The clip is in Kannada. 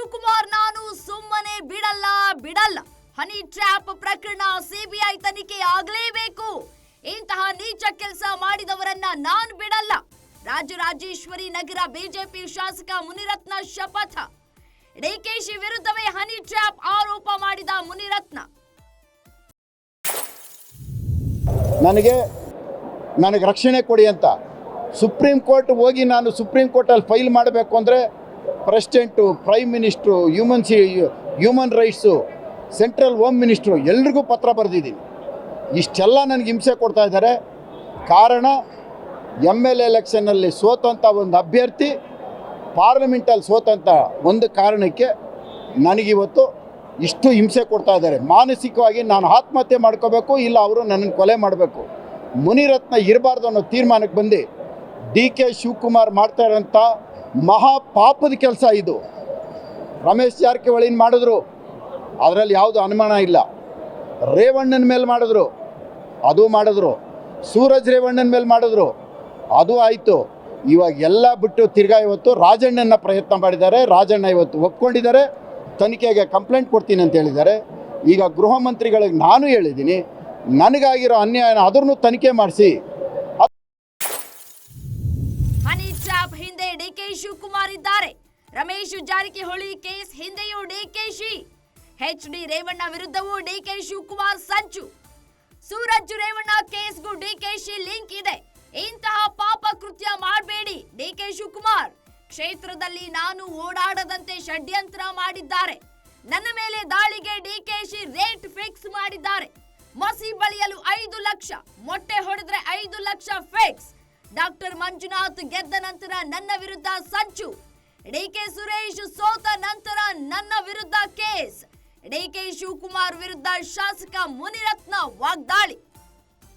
ಶಿವಕುಮಾರ್, ನಾನು ಸುಮ್ಮನೆ ಬಿಡಲ್ಲ ಬಿಡಲ್ಲ. ಹನಿ ಟ್ರ್ಯಾಪ್ ಪ್ರಕರಣ ಸಿಬಿಐ ತನಿಖೆ ಆಗಲೇಬೇಕು. ಇಂತಹ ನೀಚ ಕೆಲಸ ಮಾಡಿದವರನ್ನ ನಾನು ಬಿಡಲ್ಲ. ರಾಜರಾಜೇಶ್ವರಿ ನಗರ ಬಿಜೆಪಿ ಶಾಸಕ ಮುನಿರತ್ನ ಶಪಥ. ಡಿಕೆಶಿ ವಿರುದ್ಧವೇ ಹನಿ ಟ್ರ್ಯಾಪ್ ಆರೋಪ ಮಾಡಿದ ಮುನಿರತ್ನ. ನನಗೆ ನನಗೆ ರಕ್ಷಣೆ ಕೊಡಿ ಅಂತ. ಸುಪ್ರೀಂ ಕೋರ್ಟ್ ಹೋಗಿ ನಾನು ಸುಪ್ರೀಂ ಕೋರ್ಟಲ್ಲಿ ಫೈಲ್ ಮಾಡಬೇಕು ಅಂದರೆ president prime minister human C human rights central home minister ಎಲ್ರಿಗೂ ಪತ್ರ ಬರೆದಿದ್ದೀನಿ. ಇಷ್ಟೆಲ್ಲ ನನಗೆ ಹಿಂಸೆ ಕೊಡ್ತಾ ಇದ್ದಾರೆ. ಕಾರಣ ಎಂ ಎಲ್ ಎಲೆಕ್ಷನ್ನಲ್ಲಿ ಸೋತಂಥ ಒಂದು ಅಭ್ಯರ್ಥಿ ಪಾರ್ಲಿಮೆಂಟಲ್ಲಿ ಸೋತಂಥ ಒಂದು ಕಾರಣಕ್ಕೆ ನನಗಿವತ್ತು ಇಷ್ಟು ಹಿಂಸೆ ಕೊಡ್ತಾ ಇದ್ದಾರೆ. ಮಾನಸಿಕವಾಗಿ ನಾನು ಆತ್ಮಹತ್ಯೆ ಮಾಡ್ಕೋಬೇಕು, ಇಲ್ಲ ಅವರು ನನ್ನನ್ನು ಕೊಲೆ ಮಾಡಬೇಕು. ಮುನಿರತ್ನ ಇರಬಾರ್ದು ಅನ್ನೋ ತೀರ್ಮಾನಕ್ಕೆ ಬಂದು ಡಿ ಕೆ ಶಿವಕುಮಾರ್ ಮಾಡ್ತಾ ಇರೋಂಥ ಮಹಾ ಪಾಪದ ಕೆಲಸ ಇದು. ರಮೇಶ್ ಜಾರಕಿಹೊಳಿನ ಮಾಡಿದ್ರು. ಅದರಲ್ಲಿ ಯಾವುದು ಅನುಮಾನ ಇಲ್ಲ. ರೇವಣ್ಣನ ಮೇಲೆ ಮಾಡಿದ್ರು. ಅದು ಮಾಡಿದ್ರು. ಸೂರಜ್ ರೇವಣ್ಣನ ಮೇಲೆ ಮಾಡಿದ್ರು. ಅದು ಆಯಿತು. ಇವಾಗ ಎಲ್ಲ ಬಿಟ್ಟು ತಿರ್ಗಾ ಇವತ್ತು ರಾಜಣ್ಣನ ಪ್ರಯತ್ನ ಮಾಡಿದ್ದಾರೆ. ರಾಜಣ್ಣ ಇವತ್ತು ಒಪ್ಕೊಂಡಿದ್ದಾರೆ. ತನಿಖೆಗೆ ಕಂಪ್ಲೇಂಟ್ ಕೊಡ್ತೀನಿ ಅಂತ ಹೇಳಿದ್ದಾರೆ. ಈಗ ಗೃಹ ಮಂತ್ರಿಗಳಿಗೆ ನಾನು ಹೇಳಿದ್ದೀನಿ. ನನಗಾಗಿರೋ ಅನ್ಯಾಯನ ಅದನ್ನು ತನಿಖೆ ಮಾಡಿಸಿ. ಹನಿ ಟ್ರಾಪ್ ಹಿಂದೆ ಡಿಕೆ ಶಿವಕುಮಾರ್ ಇದ್ದಾರೆ. ರಮೇಶ್ ಜಾರಕಿಹೊಳಿ ಕೇಸ್ ಹಿಂದೆಯೂ ಡಿಕೆಶಿ ಎಚ್ ಡಿ ರೇವಣ್ಣ ವಿರುದ್ಧವೂ ಡಿಕೆ ಶಿವಕುಮಾರ್ ಸಂಚು. ಸೂರಜ್ ರೇವಣ್ಣ ಕೇಸ್ಗೂ ಡಿಕೆಶಿ ಲಿಂಕ್ ಇದೆ. ಇಂತಹ ಪಾಪ ಕೃತ್ಯ ಮಾಡಬೇಡಿ ಡಿಕೆ ಶಿವಕುಮಾರ್. ಕ್ಷೇತ್ರದಲ್ಲಿ ನಾನು ಓಡಾಡದಂತೆ ಷಡ್ಯಂತ್ರ ಮಾಡಿದ್ದಾರೆ. ನನ್ನ ಮೇಲೆ ದಾಳಿಗೆ ಡಿಕೆಶಿ ರೇಟ್ ಫಿಕ್ಸ್ ಮಾಡಿದ್ದಾರೆ. ಮಸಿ ಬಳಿಯಲು ಐದು ಲಕ್ಷ, ಮೊಟ್ಟೆ ಹೊಡೆದ್ರೆ ಐದು ಲಕ್ಷ ಫಿಕ್ಸ್. ಡಾಕ್ಟರ್ ಮಂಜುನಾಥ್ ಗೆದ್ದ ನಂತರ ನನ್ನ ವಿರುದ್ಧ ಸಂಚು. ಡಿಕೆ ಸುರೇಶ್ ಸೋತ ನಂತರ ನನ್ನ ವಿರುದ್ಧ ಕೇಸ್. ಡಿಕೆ ಶಿವಕುಮಾರ್ ವಿರುದ್ಧ ಶಾಸಕ ಮುನಿರತ್ನ ವಾಗ್ದಾಳಿ.